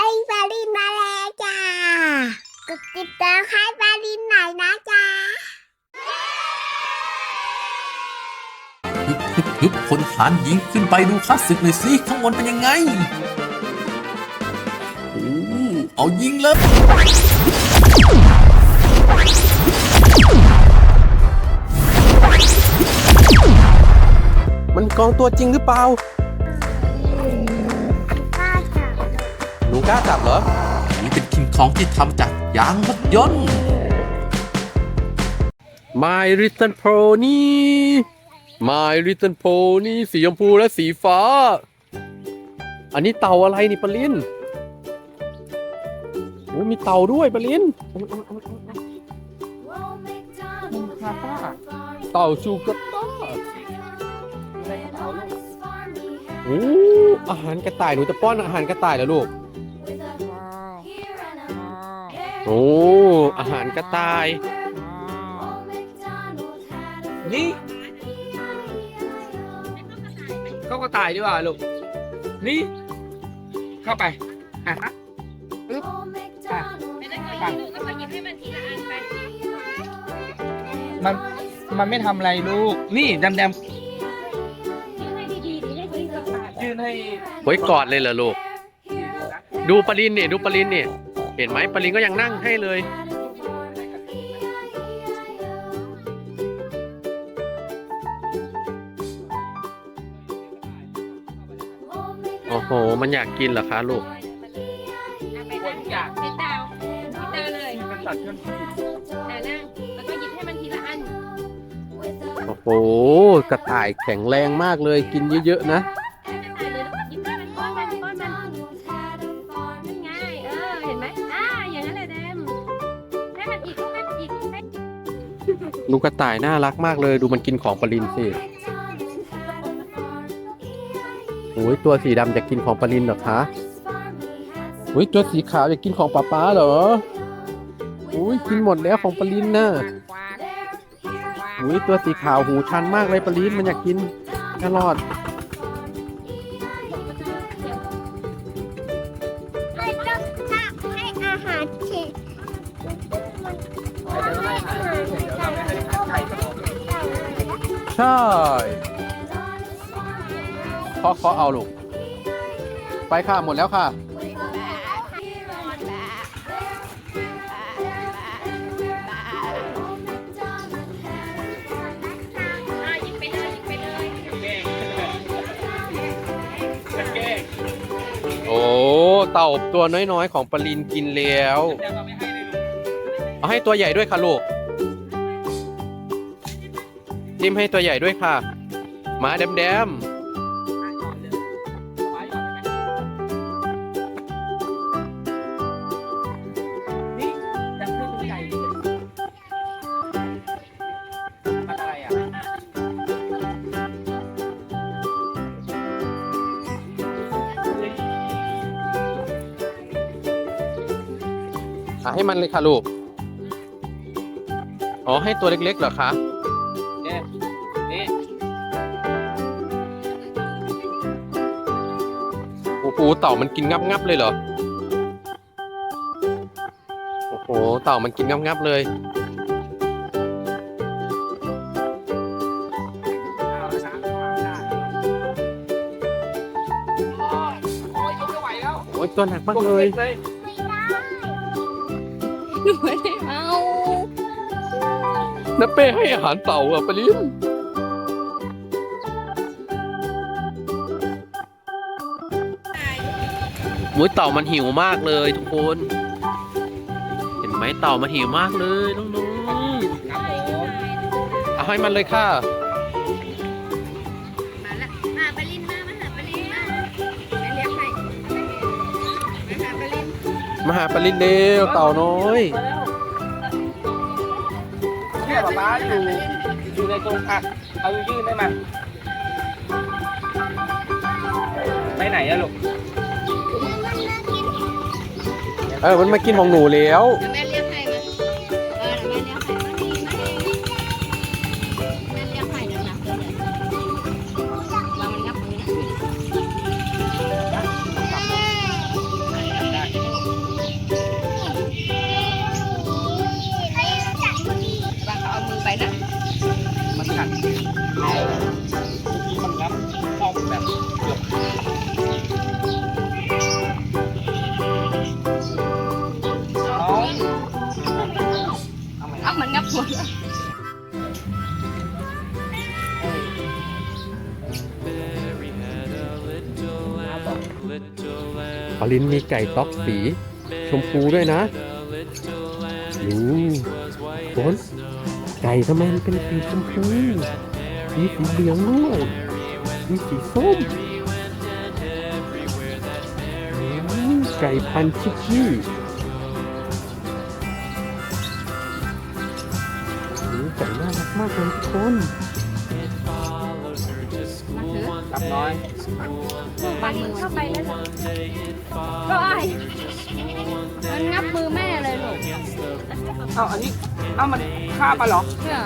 ไอ้ปาลินมาแล้วจ้ากดติดตามให้ปาลินหน่อยนะจ้าฮึบฮึบฮึบพลทหารหญิงขึ้นไปดูข้าศึกหน่อยสิข้างบนเป็นยังไงโอ้เอายิงเลยมันกองตัวจริงหรือเปล่า หนูกล้าจับเหรอ นี่เป็นคิงคองที่ทำจากยางรถยนต์ My Little Pony My Little Pony สีชมพูและสีฟ้า อันนี้เต่าอะไรนี่ปะลินโอ้ยมีเต่าด้วยปะลินเต่าชูกาต้าโอ้อาหารกระต่ายหนูจะป้อนอาหารกระต่ายเหรอลูก โอ้ อาหารกระต่าย นี่เข้ากระต่ายดีกว่าลูก นี่ เข้าไปอะฮะปึ๊บอะไม่ได้ก็หยิบลูกก็มาหยิบให้มันทีละอันไปมัน มันไม่ทำอะไรลูก นี่ดำดยื่นให้ดีๆดีให้ดีกับปากำยื่นให้ไว้กอดเลยเหรอลูก ดูปรินเนี่ยดูปรินเนี่ย เห็นไหมปรินก็ยังนั่งให้เลย โอ้โห มันอยากกินเหรอคะลูกเอาไปนั่งติดดาวติดดาวเลยที่เป็นสัตว์เคลื่อนที่แต่นั่งแล้วก็หยิบให้มันทีละอันโอ้โห กระต่ายแข็งแรงมากเลย กินเยอะๆนะ ให้มันใส่เลยแล้วก็หยิบให้มันป้อนมันป้อนมันนั่นไงเออ เห็นไหม ลูกกระต่ายน่ารักมากเลย ดูมันกินของปรินสิโอ้ยตัวสีดำอยากกินของปรินเหรอคะโอ้ยตัวสีขาวอยากกินของป้าป๊าเหรอโอ้ยกินหมดแล้วของปรินน่ะโอ้ยตัวสีขาวหูชันมากเลยปรินมันอยากกินแครอท ใช่เคาะเคาะเอาลูก ไปค่ะ หมดแล้วค่ะ โอ้ เต่าตัวน้อยๆ ของปรินกินแล้ว เอาให้ตัวใหญ่ด้วยค่ะลูก จิ้มให้ตัวใหญ่ด้วยค่ะหมาแดมแดมเอาไว้ก่อนได้ไหมนี่จะขึ้นตัวใหญ่ดิมันอะไรอะๆอะให้มันเลยค่ะลูก อ๋อ ให้ตัวเล็กๆเหรอคะ เต่ามันกินงับงับๆเลยเหรอ โอ้โห เต่ามันกินงับงับๆเลยเอาละนะเอาละโอ้ยยกไม่ไหวแล้วโอ้ยตัวหนักมากเลยเลยหนูไม่ได้เอา น้าเป้ให้อาหารเต่าอะปริน มุ้ยเต่ามันหิวมากเลยทุกคน เห็นไหมเต่ามันหิวมากเลยน้องๆเอาให้มันเลยค่ะมาละมาปลินมามาหาปลินมาไปเลี้ยงไปมาหาปลินมาหาปรินเร็วเต่าน้อยเนี่ยป๊าป๊าอยู่อยู่ในตรงอะเอายื่นให้มันไปไหนอะลูก เออมันมากินของหนูแล้วม่เลี้ยงไข่ ปลินมีไก่ต๊อกสี ชมพูด้วยนะดูฝนไก่ทำไมมันเป็นสีชมพูมีสีเหลืองด้วยมีสีส้มไก่พันชิคกี้โอ้ไก่น่ารักมากเลยทุกคน กับน้อยปันมือเข้าไปแล้วนะก็ไอ้มันงับมือแม่เลยลูกเอ้าอันนี้เอ้ามันฆ่าปลาเหรอเนี่ย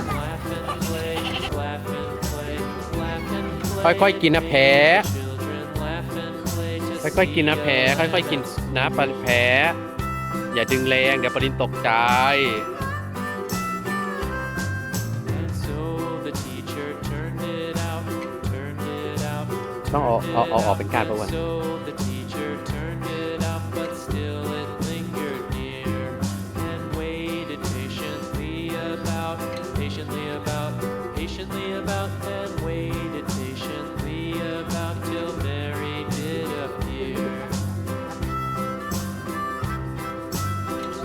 ค่อยๆกินนะแผลค่อยๆกินนะแผลค่อยๆกินนะปลาแผลอย่าดึงแรงเดี๋ยวปรินตกใจ ต้องเอาเอาเอาออกเป็นการประวัน So the teacher turned it out, but still it lingered near and waited patiently about, patiently about, patiently about, and waited patiently about till Mary did appear.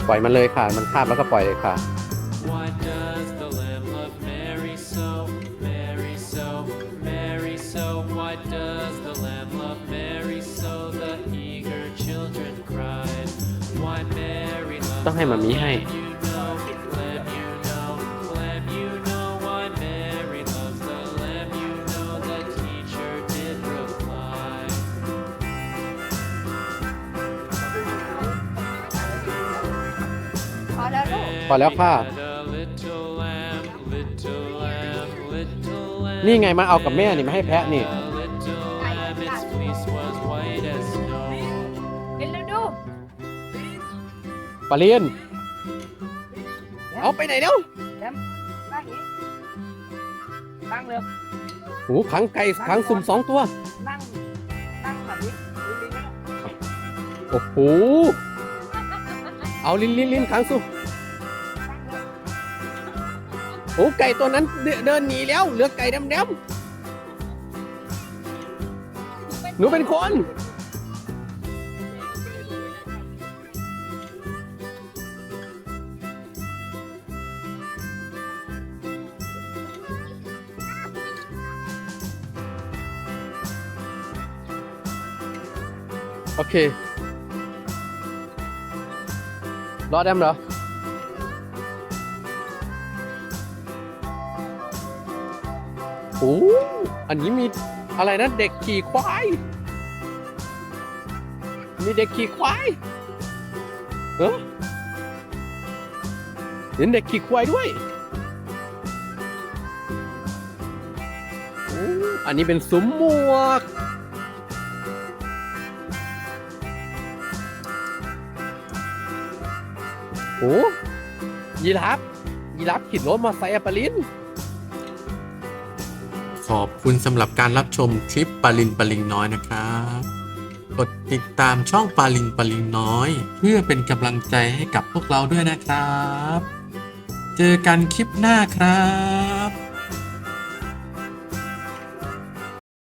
ปล่อยมันเลยค่ะ มันคาบแล้วก็ปล่อยเลยค่ะ ต้องให้มามีให้ you know, lamb you know, lamb you know. Why Mary loves the lamb you know. The teacher did reply. พอแล้วลูก พอแล้วค่ะ Had a little lamb, little lamb, little lamb. นี่ไงมาเอากับแม่นี่มาให้แพะนี่ ปลาเลียน เอาไปไหนเดี๋ยวนั่งอย่างนี้นั่งเร็วหูขังไก่ขังสุ่มสองตัว นั่ง นั่งแบบนี้ลิงๆนะโอ้โห เอาลิ้นลิ้นลิ้นขังสุ่มโอ้ไก่ตัวนั้นเดินเดินหนีแล้ว เหลือไก่ดำดำหนูเป็นคน โอเค รอดแอมเหรอ โอ้ อันนี้มีอะไรนะ เด็กขี่ควาย มีเด็กขี่ควายเออเห็นเด็กขี่ควายด้วยอ้อันนี้เป็นซุ้มหมวก โอ้ยีรับยีรับขี่รถมอเตอร์ไซค์อะปาลิน ขอบคุณสำหรับการรับชมคลิปปาลินปาลิงน้อยนะครับ กดติดตามช่องปาลินปาลิงน้อย เพื่อเป็นกำลังใจให้กับพวกเราด้วยนะครับ เจอกันคลิปหน้าครับ